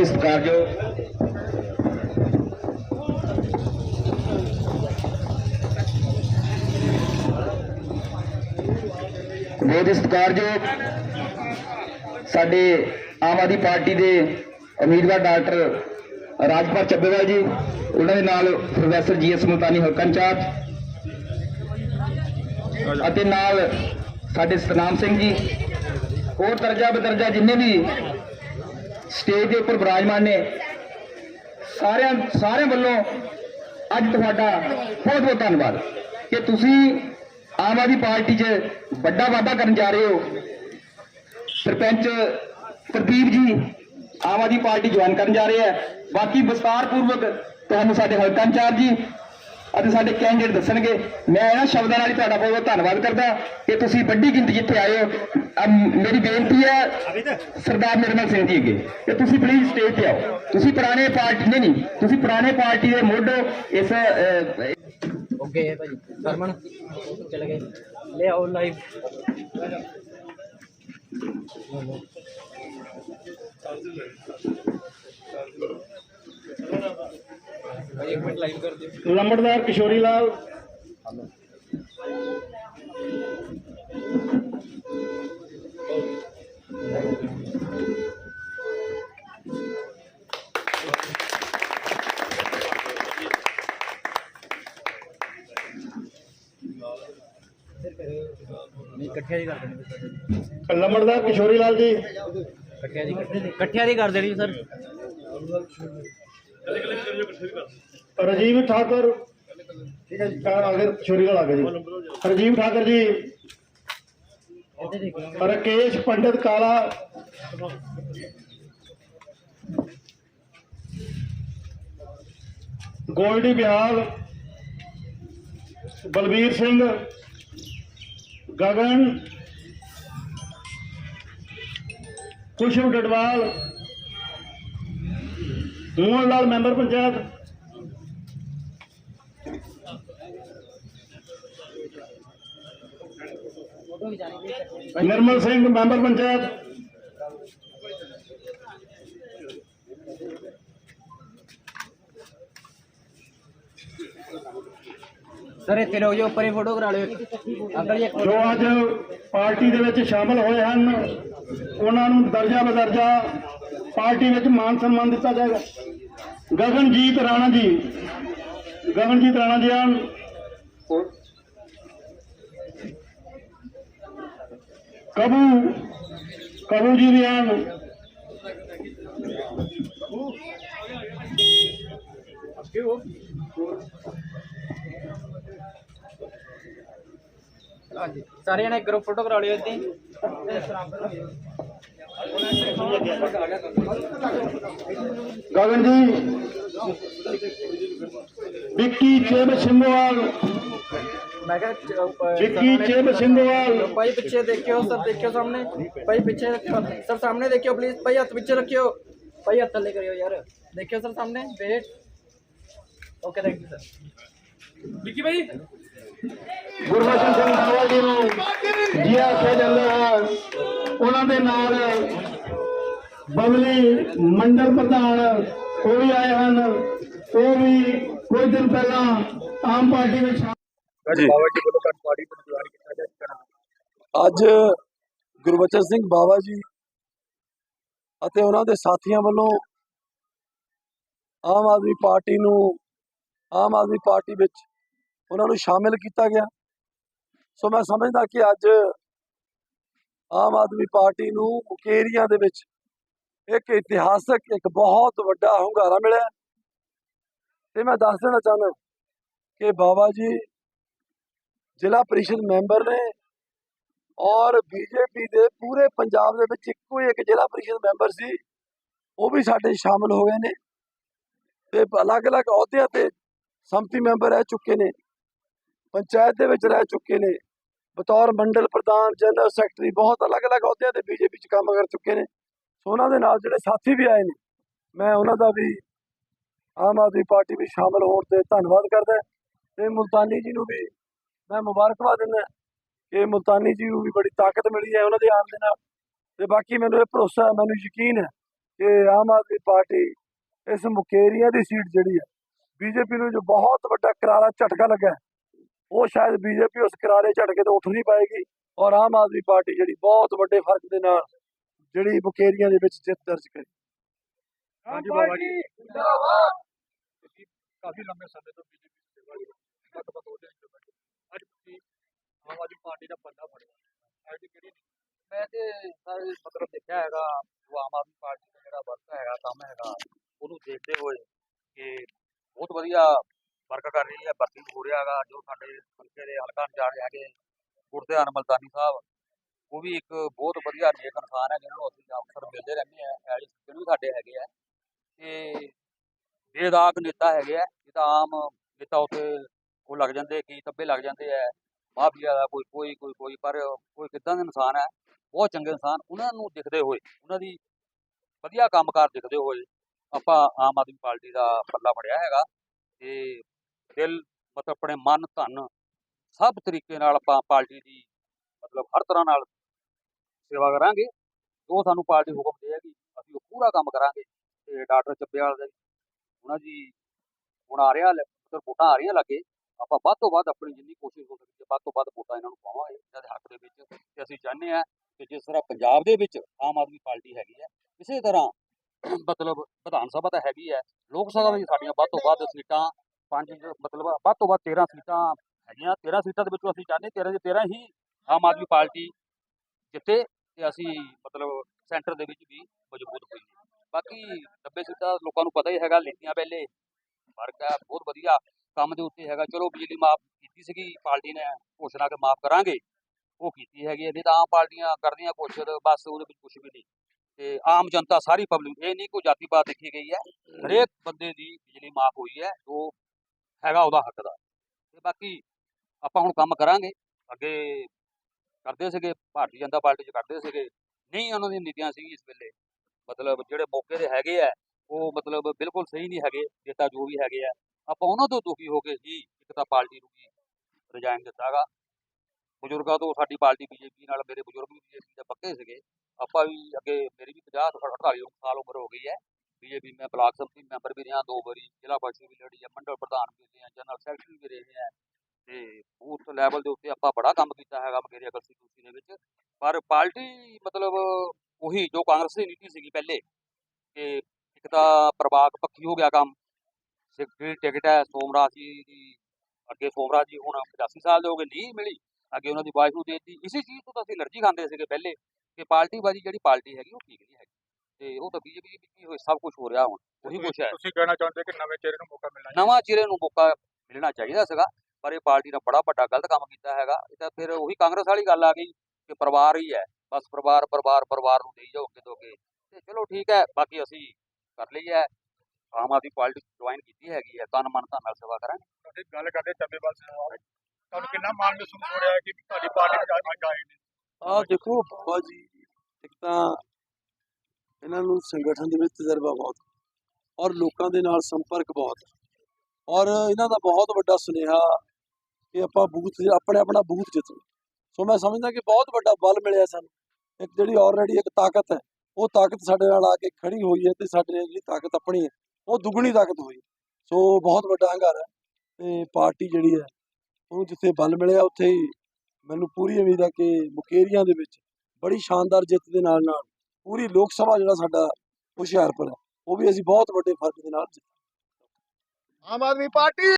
ਹੀ ਸਤਿਕਾਰਯੋਗ ਬਹੁਤ ਹੀ ਸਤਿਕਾਰਯੋਗ ਸਾਡੇ ਆਮ ਆਦਮੀ ਪਾਰਟੀ ਦੇ ਉਮੀਦਵਾਰ ਡਾਕਟਰ ਰਾਜਪਾਲ ਚੱਬੇਵਾਲ ਜੀ, ਉਹਨਾਂ ਦੇ ਨਾਲ ਪ੍ਰੋਫੈਸਰ ਜੀ ਐਸ ਮੁਲਤਾਨੀ ਹਲਕਾ ਇੰਚਾਰਜ ਅਤੇ ਨਾਲ ਸਾਡੇ ਸਤਨਾਮ ਸਿੰਘ ਜੀ, ਹੋਰ ਦਰਜਾ ਬਦਰਜਾ ਜਿੰਨੇ ਵੀ ਸਟੇਜ ਦੇ ਉੱਪਰ ਵਿਰਾਜਮਾਨ ਨੇ। ਸਾਰਿਆਂ ਸਾਰਿਆਂ ਵੱਲੋਂ ਅੱਜ ਤੁਹਾਡਾ ਬਹੁਤ ਬਹੁਤ ਧੰਨਵਾਦ। ਕਿ ਤੁਸੀਂ ਆਮ ਆਦਮੀ ਪਾਰਟੀ 'ਚ ਵੱਡਾ ਵਾਅਦਾ ਕਰਨ ਜਾ ਰਹੇ ਹੋ। ਸਰਪੰਚ ਪ੍ਰਦੀਪ ਜੀ ਆਮ ਆਦਮੀ ਪਾਰਟੀ ਜੁਆਇਨ ਕਰਨ ਜਾ ਰਹੇ ਹੈ। ਬਾਕੀ ਵਿਸਤਾਰ ਪੂਰਵਕ ਤੁਹਾਨੂੰ ਸਾਡੇ ਹਲਕਾ ਇੰਚਾਰਜ ਜੀ ਅਤੇ ਸਾਡੇ ਕੈਂਡੀਡੇਟ ਦੱਸਣਗੇ। ਮੈਂ ਇਹਨਾਂ ਸ਼ਬਦਾਂ ਨਾਲ ਹੀ ਤੁਹਾਡਾ ਬਹੁਤ ਬਹੁਤ ਧੰਨਵਾਦ ਕਰਦਾ। ਕਿ ਤੁਸੀਂ ਵੱਡੀ ਗਿਣਤੀ ਜਿੱਥੇ ਆਏ ਹੋ ਮੇਰੀ ਬੇਨਤੀ ਹੈ ਸਰਦਾਰ ਨਿਰਮਲ ਸਿੰਘ ਜੀ ਅੱਗੇ। ਕਿ ਤੁਸੀਂ ਪਲੀਜ਼ ਸਟੇਜ ਤੇ ਆਓ। ਤੁਸੀਂ ਪੁਰਾਣੇ ਪਾਰਟੀ ਨਹੀਂ ਨਹੀਂ ਤੁਸੀਂ ਪੁਰਾਣੇ ਪਾਰਟੀ ਦੇ ਮੋਢੋ ਇਸ ਅਹ, ਓਕੇ ਹੈ ਭਾਜੀ ਸਰਮਨ ਚਲੇ ਗਏ। ਲੈ ਆਓ ਲਾਈਵ ਭਾਈ ਇੱਕ ਮਿੰਟ ਲਾਈਵ ਕਰ ਦਿਓ ਲੰਬੜਦਾਰ ਕਿਸ਼ੋਰੀ ਲਾਲ ਨਹੀਂ ਇਕੱਠਿਆਂ ਦੀ ਕਰ ਦੇਣੀ ਲੰਬੜਦਾਰ ਕਿਸ਼ੋਰੀ ਲਾਲ ਜੀ ਇਕੱਠਿਆਂ ਦੀ ਇਕੱਠਿਆਂ ਦੀ ਕਰ ਦੇਣੀ ਸਰ ਰਾਜੀਵ ਠਾਕੁਰ ਠੀਕ ਹੈ ਜੀ ਕਾਰ ਆ ਗਏ ਕਿਸ਼ੋਰੀ ਲਾਲ ਆ ਗਏ ਜੀ ਰਾਜੀਵ ਠਾਕੁਰ ਜੀ ਇੱਥੇ ਦੇਖੋ Rakesh Pandit Kala Goldy Bihal Balbir Singh Gagan Kushav Dadwal Mohan Lal member panchayat Nirmal Singh member panchayat. Sir ਇੱਥੇ ਰਹੋ ਜੋ ਉੱਪਰ ਹੀ ਫੋਟੋ ਕਰਾ ਲਿਓ ਅੰਕਲ ਜੀ ਇੱਕ ਜੋ ਅੱਜ ਪਾਰਟੀ ਦੇ ਵਿੱਚ ਸ਼ਾਮਲ ਹੋਏ ਹਨ ਉਹਨਾਂ ਨੂੰ ਦਰਜਾ ਬਦਰਜਾ ਪਾਰਟੀ ਵਿੱਚ ਮਾਨ ਸਨਮਾਨ ਦਿੱਤਾ ਜਾਏਗਾ। ਗਗਨਜੀਤ ਰਾਣਾ ਜੀ ਗਗਨਜੀਤ ਰਾਣਾ ਜੀ ਹਨ ਕਬੂ ਕਬੂ ਜੀ ਵੀ ਹਨ ਹਾਂਜੀ ਸਾਰੇ ਜਣੇ ਗਰੁੱਪ ਫੋਟੋ ਕਰਾ ਲਿਓ ਇੱਥੇ। ਗਗਨ ਜੀ ਵਿੱਕੀ ਚੇਬ ਸਿੰਘਵਾਲ ਮੈਂ ਕਿਹਾ ਵਿੱਕੀ ਚੇਬ ਸਿੰਘਵਾਲ ਭਾਈ ਪਿੱਛੇ ਦੇਖਿਓ ਸਰ ਦੇਖਿਓ ਸਾਹਮਣੇ। ਭਾਈ ਪਿੱਛੇ ਸਰ ਸਾਹਮਣੇ ਦੇਖਿਓ ਪਲੀਜ਼ ਭਾਈ ਹੱਥ ਪਿੱਛੇ ਰੱਖਿਓ। ਭਾਈ ਹੱਥ ਥੱਲੇ ਕਰਿਓ ਯਾਰ। ਦੇਖਿਓ ਸਰ ਸਾਹਮਣੇ। Wait okay thank you sir Vicky ਭਾਈ। ਗੁਰਬਚਨ ਸਿੰਘ ਬਾਵਾ ਜੀ ਨੂੰ ਜੀ ਆਖਿਆ ਜਾਂਦਾ ਹੈ ਉਹਨਾਂ ਦੇ ਨਾਲ ਬਬਲੀ ਮੰਡਲ ਪ੍ਰਧਾਨ ਉਹ ਵੀ ਆਏ ਹਨ। ਉਹ ਵੀ ਕੁਝ ਦਿਨ ਪਹਿਲਾਂ ਆਮ ਪਾਰਟੀ ਵਿੱਚ ਅੱਜ ਗੁਰਬਚਨ ਸਿੰਘ ਬਾਵਾ ਜੀ ਅਤੇ ਉਹਨਾਂ ਦੇ ਸਾਥੀਆਂ ਵੱਲੋਂ ਆਮ ਆਦਮੀ ਪਾਰਟੀ ਨੂੰ ਆਮ ਆਦਮੀ ਪਾਰਟੀ ਵਿੱਚ ਉਹਨਾਂ ਨੂੰ ਸ਼ਾਮਿਲ ਕੀਤਾ ਗਿਆ। ਸੋ ਮੈਂ ਸਮਝਦਾ ਕਿ ਅੱਜ ਆਮ ਆਦਮੀ ਪਾਰਟੀ ਨੂੰ ਮੁਕੇਰੀਆਂ ਦੇ ਵਿੱਚ ਇੱਕ ਇਤਿਹਾਸਕ ਇੱਕ ਬਹੁਤ ਵੱਡਾ ਹੁੰਗਾਰਾ ਮਿਲਿਆ। ਤੇ ਮੈਂ ਦੱਸ ਦੇਣਾ ਚਾਹੁੰਦਾ ਕਿ ਬਾਬਾ ਜੀ ਜ਼ਿਲ੍ਹਾ ਪਰਿਸ਼ਦ ਮੈਂਬਰ ਨੇ ਔਰ ਬੀਜੇਪੀ ਦੇ ਪੂਰੇ ਪੰਜਾਬ ਦੇ ਵਿੱਚ ਇੱਕੋ ਹੀ ਇੱਕ ਜ਼ਿਲ੍ਹਾ ਪਰਿਸ਼ਦ ਮੈਂਬਰ ਸੀ, ਉਹ ਵੀ ਸਾਡੇ 'ਚ ਸ਼ਾਮਲ ਹੋ ਗਏ ਨੇ ਤੇ ਅਲੱਗ-ਅਲੱਗ ਅਹੁਦਿਆਂ ਤੇ ਸੰਮਤੀ ਮੈਂਬਰ ਰਹਿ ਚੁੱਕੇ ਨੇ, ਪੰਚਾਇਤ ਦੇ ਵਿੱਚ ਰਹਿ ਚੁੱਕੇ ਨੇ, ਬਤੌਰ ਮੰਡਲ ਪ੍ਰਧਾਨ, ਜਨਰਲ ਸੈਕਟਰੀ, ਬਹੁਤ ਅਲੱਗ-ਅਲੱਗ ਅਹੁਦਿਆਂ ਤੇ ਬੀਜੇਪੀ 'ਚ ਕੰਮ ਕਰ ਚੁੱਕੇ ਨੇ, ਸੋ ਉਹਨਾਂ ਦੇ ਨਾਲ ਜਿਹੜੇ ਸਾਥੀ ਵੀ ਆਏ ਨੇ, ਮੈਂ ਉਹਨਾਂ ਦਾ ਵੀ ਆਮ ਆਦਮੀ ਪਾਰਟੀ ਵਿੱਚ ਸ਼ਾਮਲ ਹੋਣ ਤੇ ਧੰਨਵਾਦ ਕਰਦਾ ਤੇ ਮੁਲਤਾਨੀ ਜੀ ਨੂੰ ਵੀ ਮੈਂ ਮੁਬਾਰਕਬਾਦ ਦਿੰਦਾ ਕਿ ਮੁਲਤਾਨੀ ਜੀ ਨੂੰ ਵੀ ਬੜੀ ਤਾਕਤ ਮਿਲੀ ਹੈ ਉਹਨਾਂ ਦੇ ਆਉਣ ਦੇ ਨਾਲ। ਤੇ ਬਾਕੀ ਮੈਨੂੰ ਇਹ ਭਰੋਸਾ ਹੈ ਮੈਨੂੰ ਯਕੀਨ ਹੈ ਕਿ ਆਮ ਆਦਮੀ ਪਾਰਟੀ ਇਸ ਮੁਕੇਰੀਆਂ ਦੀ ਸੀਟ ਜਿਹੜੀ ਹੈ ਬੀਜੇਪੀ ਨੂੰ ਜੋ ਬਹੁਤ ਵੱਡਾ ਕਰਾਰਾ ਝਟਕਾ ਲੱਗਾ ਉਹ ਸ਼ਾਇਦ ਬੀਜੇਪੀ ਉਸ ਕਰਾਰੇ ਝਟਕੇ ਤੋਂ ਉੱਠ ਨਹੀਂ ਪਾਏਗੀ ਔਰ ਆਮ ਆਦਮੀ ਪਾਰਟੀ ਜਿਹੜੀ ਬਹੁਤ ਵੱਡੇ ਫ਼ਰਕ ਦੇ ਨਾਲ ਜਿਹੜੀ ਮੁਕੇਰੀਆਂ ਦੇ ਵਿੱਚ ਜਿੱਤ ਦਰਜ ਕਰੇ। ਹਾਂਜੀ ਬਾਬਾ ਜੀ ਕਾਫੀ ਲੰਬੇ ਸਮੇਂ ਤੋਂ ਬੀਜੇਪੀ ਦੀ ਸੇਵਾ ਕੀਤੀ ਲਗਭਗ ਦੋ ਦਿਨ ਤੋਂ ਅੱਜ ਤੁਸੀਂ ਆਮ ਆਦਮੀ ਪਾਰਟੀ ਦਾ ਪੱਲਾ ਫੜਿਆ। ਅੱਜ ਕਿਹੜੀ ਮੈਂ ਤੇ ਸਰ ਮਤਲਬ ਦੇਖਿਆ ਹੈਗਾ, ਜੋ ਆਮ ਆਦਮੀ ਪਾਰਟੀ ਦਾ ਜਿਹੜਾ ਵਰਕ ਹੈਗਾ, ਕੰਮ ਹੈਗਾ, ਉਹਨੂੰ ਦੇਖਦੇ ਹੋਏ ਕਿ ਬਹੁਤ ਵਧੀਆ ਵਰਕ ਕਰ ਰਹੀ ਹੈ, ਭਰਤੀ ਹੋ ਰਿਹਾ ਹੈਗਾ। ਜੋ ਸਾਡੇ ਹਲਕੇ ਦੇ ਹਲਕਾ ਇੰਚਾਰਜ ਹੈਗੇ, ਗੁਰਧਿਆਨ ਮਲਤਾਨੀ ਸਾਹਿਬ, ਉਹ ਵੀ ਇੱਕ ਬਹੁਤ ਵਧੀਆ ਨੇਕ ਇਨਸਾਨ ਹੈ, ਜਿਹਨਾਂ ਨੂੰ ਅਸੀਂ ਅਕਸਰ ਮਿਲਦੇ ਰਹਿੰਦੇ ਆ ਐਜ ਵੀ ਸਾਡੇ ਹੈਗੇ ਆ। ਤੇ ਬੇਦਾਗ ਨੇਤਾ ਹੈਗੇ ਆ, ਇਹ ਤਾਂ ਆਮ ਨੇਤਾ ਉੱਥੇ ਉਹ ਲੱਗ ਜਾਂਦੇ ਕੀ ਤੱਬੇ ਲੱਗ ਜਾਂਦੇ ਆ। ਮਾਫੀਆ ਦਾ ਕੋਈ ਕੋਈ ਕੋਈ ਕੋਈ, ਪਰ ਕੋਈ ਕਿੱਦਾਂ ਦੇ ਇਨਸਾਨ ਹੈ, ਬਹੁਤ ਚੰਗੇ ਇਨਸਾਨ, ਉਹਨਾਂ ਨੂੰ ਦਿਖਦੇ ਹੋਏ, ਉਹਨਾਂ ਦੀ ਵਧੀਆ ਕੰਮਕਾਰ ਦਿਖਦੇ ਹੋਏ ਆਪਾਂ ਆਮ ਆਦਮੀ ਪਾਰਟੀ ਦਾ ਪੱਲਾ ਫੜਿਆ ਹੈਗਾ ਤੇ ਦਿਲ, ਮਤਲਬ ਆਪਣੇ ਮਨ, ਧਨ ਸਭ ਤਰੀਕੇ ਨਾਲ ਆਪਾਂ ਪਾਰਟੀ ਦੀ, ਮਤਲਬ ਹਰ ਤਰ੍ਹਾਂ ਨਾਲ ਸੇਵਾ ਕਰਾਂਗੇ, ਜੋ ਸਾਨੂੰ ਪਾਰਟੀ ਹੁਕਮ ਦੇਗੀ ਅਸੀਂ ਉਹ ਪੂਰਾ ਕੰਮ ਕਰਾਂਗੇ ਤੇ ਡਾਕਟਰ ਚੱਬੇਵਾਲ ਦਾ, ਉਹਨਾਂ ਦੀ ਹੁਣ ਆ ਰਿਹਾ ਮਤਲਬ ਵੋਟਾਂ ਆ ਰਹੀਆਂ ਲੱਗੇ ਆਪਾਂ ਵੱਧ ਤੋਂ ਵੱਧ ਆਪਣੀ ਜਿੰਨੀ ਕੋਸ਼ਿਸ਼ ਹੋ ਸਕਦੀ ਹੈ, ਵੱਧ ਤੋਂ ਵੱਧ ਵੋਟਾਂ ਇਹਨਾਂ ਨੂੰ ਪਾਵਾਂਗੇ, ਇਹਨਾਂ ਦੇ ਹੱਕ ਦੇ ਵਿੱਚ। ਤੇ ਅਸੀਂ ਚਾਹੁੰਦੇ ਹਾਂ ਕਿ ਜਿਸ ਤਰ੍ਹਾਂ ਪੰਜਾਬ ਦੇ ਵਿੱਚ ਆਮ ਆਦਮੀ ਪਾਰਟੀ ਹੈਗੀ ਹੈ, ਇਸੇ ਤਰ੍ਹਾਂ ਮਤਲਬ ਵਿਧਾਨ ਸਭਾ ਤਾਂ ਹੈਗੀ ਹੈ, ਲੋਕ ਸਭਾ ਵਿੱਚ ਸਾਡੀਆਂ ਵੱਧ ਤੋਂ ਵੱਧ ਸੀਟਾਂ, ਪੰਜ ਮਤਲਬ ਵੱਧ ਤੋਂ ਵੱਧ 13 ਸੀਟਾਂ ਹੈਗੀਆਂ। 13 ਸੀਟਾਂ ਦੇ ਵਿੱਚੋਂ ਅਸੀਂ ਚਾਹੁੰਦੇ 13 ਦੇ 13 ਹੀ ਆਮ ਆਦਮੀ ਪਾਰਟੀ ਜਿੱਤੇ ਤੇ ਅਸੀਂ ਮਤਲਬ ਸੈਂਟਰ ਦੇ ਵਿੱਚ ਵੀ ਮਜ਼ਬੂਤ ਹੋਈਏ। ਬਾਕੀ 90 ਸੀਟਾਂ ਲੋਕਾਂ ਨੂੰ ਪਤਾ ਹੀ ਹੈਗਾ ਲਿਖੀਆਂ ਪਹਿਲੇ ਫ਼ਰਕ ਹੈ, ਬਹੁਤ ਵਧੀਆ। ਕੰਮ ਦੇ ਉੱਤੇ ਹੈਗਾ। ਚਲੋ ਬਿਜਲੀ ਮਾਫ ਕੀਤੀ ਸੀਗੀ, ਪਾਰਟੀ ਨੇ ਘੋਸ਼ਣਾ ਕਿ ਮਾਫ ਕਰਾਂਗੇ, ਉਹ ਕੀਤੀ ਹੈਗੀ ਹੈ। ਨਹੀਂ ਤਾਂ ਆਮ ਪਾਰਟੀਆਂ ਕਰਦੀਆਂ ਕੁਛ ਤੇ ਬਸ ਉਹਦੇ ਵਿੱਚ ਕੁਛ ਵੀ ਨਹੀਂ। ਤੇ ਆਮ ਜਨਤਾ, ਸਾਰੀ ਪਬਲਿਕ, ਇਹ ਨਹੀਂ ਕੋਈ ਜਾਤੀਵਾਦ ਦੇਖੀ ਗਈ ਹੈ। ਹਰੇਕ ਬੰਦੇ ਦੀ ਬਿਜਲੀ ਮਾਫ ਹੋਈ ਹੈ, ਜੋ ਹੈਗਾ ਉਹਦਾ ਹੱਕ ਦਾ। ਤੇ ਬਾਕੀ ਆਪਾਂ ਹੁਣ ਕੰਮ ਕਰਾਂਗੇ। ਅੱਗੇ ਕਰਦੇ ਸੀਗੇ, ਭਾਰਤੀ ਜਨਤਾ ਪਾਰਟੀ ਚ ਕਰਦੇ ਸੀਗੇ। ਨਹੀਂ ਉਹਨਾਂ ਦੀਆਂ ਨੀਤੀਆਂ ਸੀ ਇਸ ਵੇਲੇ। ਮਤਲਬ ਜਿਹੜੇ ਮੌਕੇ ਦੇ ਹੈਗੇ ਆ, ਉਹ ਮਤਲਬ ਬਿਲਕੁਲ ਸਹੀ ਨਹੀਂ ਹੈਗੇ। ਨੇਤਾ ਜੋ ਵੀ ਹੈਗੇ ਆ ਆਪਾਂ ਉਹਨਾਂ ਤੋਂ ਦੁਖੀ ਹੋ ਕੇ ਹੀ ਇੱਕ ਤਾਂ ਪਾਰਟੀ ਨੂੰ ਵੀ ਰਿਜ਼ਾਈਨ ਦਿੱਤਾਗਾ ਬਜ਼ੁਰਗਾਂ ਤੋਂ ਸਾਡੀ ਪਾਰਟੀ ਬੀਜੇਪੀ ਨਾਲ ਮੇਰੇ ਬਜ਼ੁਰਗ ਵੀ ਬੀਜੇਪੀ ਦੇ ਪੱਕੇ ਸੀਗੇ। ਆਪਾਂ ਵੀ ਅੱਗੇ ਮੇਰੀ ਵੀ 50 ਤੋਂ 48 ਸਾਲ ਉਮਰ ਹੋ ਗਈ ਹੈ। ਬੀਜੇਪੀ ਮੈਂ ਬਲਾਕ ਸੰਮਤੀ ਮੈਂਬਰ ਵੀ ਰਿਹਾ, ਦੋ ਵਾਰੀ ਜ਼ਿਲ੍ਹਾ ਪਰਿਸ਼ਦ ਵੀ ਲੜੀ ਹੈ, ਮੰਡਲ ਪ੍ਰਧਾਨ ਵੀ ਰਹੇ ਹਾਂ, ਜਨਰਲ ਸੈਕਟਰੀ ਵੀ ਰਹੇ ਹਾਂ। ਤੇ ਬੂਥ ਲੈਵਲ ਦੇ ਉੱਤੇ ਆਪਾਂ ਬੜਾ ਕੰਮ ਕੀਤਾ ਹੈਗਾ ਮਕੇਰੀਆ ਕੰਸਟੀਟਿਊਂਸੀ ਦੇ ਵਿੱਚ। ਪਰ ਪਾਰਟੀ ਮਤਲਬ ਉਹੀ ਜੋ ਕਾਂਗਰਸ ਦੀ ਨੀਤੀ ਸੀਗੀ ਪਹਿਲੇ, ਕਿ ਇੱਕ ਤਾਂ ਪ੍ਰਵਾਕ ਪੱਖੀ ਹੋ ਗਿਆ ਕੰਮ ਸਿੱਖੀ ਟਿਕਟ ਹੈ ਸੋਮਰਾਜ ਜੀ ਦੀ ਅੱਗੇ ਸੋਮਰਾਜ ਜੀ ਹੁਣ 85 ਸਾਲ ਦੇ ਹੋ ਗਏ ਨਹੀਂ ਮਿਲੀ ਅੱਗੇ ਉਹਨਾਂ ਦੀ ਵਾਈਫ ਨੂੰ ਦੇ ਦਿੱਤੀ। ਇਸੇ ਚੀਜ਼ ਤੋਂ ਤਾਂ ਅਸੀਂ ਅਲਰਜੀ ਖਾਂਦੇ ਸੀਗੇ ਪਹਿਲੇ ਕਿ ਪਾਰਟੀ ਬਾਜੀ ਜਿਹੜੀ ਪਾਰਟੀ ਹੈਗੀ ਉਹ ਠੀਕ ਨਹੀਂ ਹੈਗੀ। ਤੇ ਉਹ ਤਾਂ ਬੀਜੇਪੀ ਵਿੱਚ ਹੀ ਹੋਏ ਸਭ ਕੁਝ ਹੋ ਰਿਹਾ ਹੁਣ ਉਹੀ ਕੁਝ ਹੈ। ਤੁਸੀਂ ਕਹਿਣਾ ਚਾਹੁੰਦੇ ਕਿ ਨਵੇਂ ਚਿਹਰੇ ਨੂੰ ਮੌਕਾ ਮਿਲਣਾ ਨਵਾਂ ਚਿਹਰੇ ਨੂੰ ਮੌਕਾ ਮਿਲਣਾ ਚਾਹੀਦਾ ਸੀਗਾ ਪਰ ਇਹ ਪਾਰਟੀ ਨੇ ਬੜਾ ਵੱਡਾ ਗਲਤ ਕੰਮ ਕੀਤਾ ਹੈਗਾ। ਇਹ ਤਾਂ ਫਿਰ ਉਹੀ ਕਾਂਗਰਸ ਵਾਲੀ ਗੱਲ ਆ ਗਈ ਕਿ ਪਰਿਵਾਰ ਹੀ ਹੈ ਬਸ ਪਰਿਵਾਰ ਪਰਿਵਾਰ ਪਰਿਵਾਰ ਨੂੰ ਦੇਈ ਜਾਓ ਅੱਗੇ ਤੋਂ ਅੱਗੇ। ਤੇ ਚਲੋ ਠੀਕ ਹੈ ਬਾਕੀ ਅਸੀਂ ਕਰ ਲਈ ਹੈ ਆਮ ਆਦਮੀ ਪਾਰਟੀ ਜੁਆਇਨ ਕੀਤੀ ਹੈਗੀ ਹੈ ਤਨ ਮਨ ਧਨ ਨਾਲ ਸੇਵਾ ਕਰਾਂਗੇ। ਤੁਸੀਂ ਗੱਲ ਕਰਦੇ ਚੱਬੇਵਾਲ ਸਾਹਿਬ ਤੁਹਾਨੂੰ ਕਿੰਨਾ ਮਾਣ ਮਹਿਸੂਸ ਹੋ ਰਿਹਾ ਹੈ ਕਿ ਤੁਹਾਡੀ ਪਾਰਟੀ ਵਿੱਚ ਅੱਜ ਆਏ ਨੇ? ਆ ਦੇਖੋ ਬਾਬਾ ਜੀ ਇੱਕ ਤਾਂ ਇਹਨਾਂ ਨੂੰ ਸੰਗਠਨ ਦੇ ਵਿੱਚ ਤਜਰਬਾ ਬਹੁਤ ਔਰ ਲੋਕਾਂ ਦੇ ਨਾਲ ਸੰਪਰਕ ਬਹੁਤ ਔਰ ਇਹਨਾਂ ਦਾ ਬਹੁਤ ਵੱਡਾ ਸੁਨੇਹਾ ਕਿ ਆਪਾਂ ਬੂਥ ਆਪਣੇ ਆਪਣਾ ਬੂਥ ਜਿੱਤਣਾ ਸੋ ਮੈਂ ਸਮਝਦਾ ਕਿ ਬਹੁਤ ਵੱਡਾ ਬਲ ਮਿਲਿਆ ਸਾਨੂੰ। ਇੱਕ ਜਿਹੜੀ ਆਲਰੇਡੀ ਇੱਕ ਤਾਕਤ ਹੈ ਉਹ ਤਾਕਤ ਸਾਡੇ ਨਾਲ ਆ ਕੇ ਖੜੀ ਹੋਈ ਹੈ ਤੇ ਸਾਡੇ ਜਿਹੜੀ ਤਾਕਤ ਆਪਣੀ ਹੈ ਉਹ ਦੁੱਗਣੀ ਤਾਕਤ ਹੋਈ। ਸੋ ਬਹੁਤ ਵੱਡਾ ਹੰਗਾਰਾ ਹੈ ਤੇ ਪਾਰਟੀ ਜਿਹੜੀ ਹੈ ਉਹਨੂੰ ਜਿੱਥੇ ਬਲ ਮਿਲਿਆ ਉੱਥੇ ਹੀ ਮੈਨੂੰ ਪੂਰੀ ਉਮੀਦ ਹੈ ਕਿ ਮੁਕੇਰੀਆਂ ਦੇ ਵਿੱਚ ਬੜੀ ਸ਼ਾਨਦਾਰ ਜਿੱਤ ਦੇ ਨਾਲ ਨਾਲ ਪੂਰੀ ਲੋਕ ਸਭਾ ਜਿਹੜਾ ਸਾਡਾ ਹੁਸ਼ਿਆਰਪੁਰ ਹੈ, ਉਹ ਵੀ ਅਸੀਂ ਬਹੁਤ ਵੱਡੇ ਫ਼ਰਕ ਦੇ ਨਾਲ ਜਿੱਤਾਂਗੇ। ਆਮ ਆਦਮੀ ਪਾਰਟੀ